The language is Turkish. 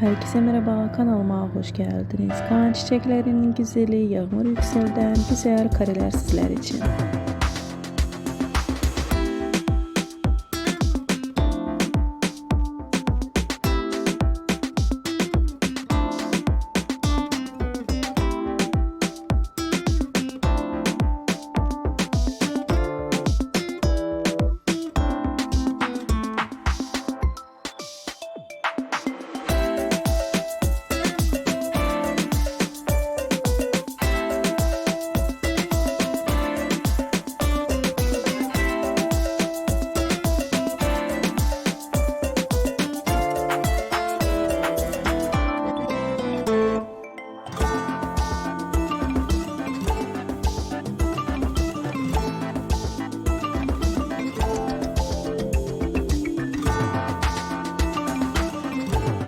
Herkese merhaba kanalıma hoş geldiniz. Kan çiçeklerinin güzeli Yağmur Yüksel'den güzel kareler sizler için.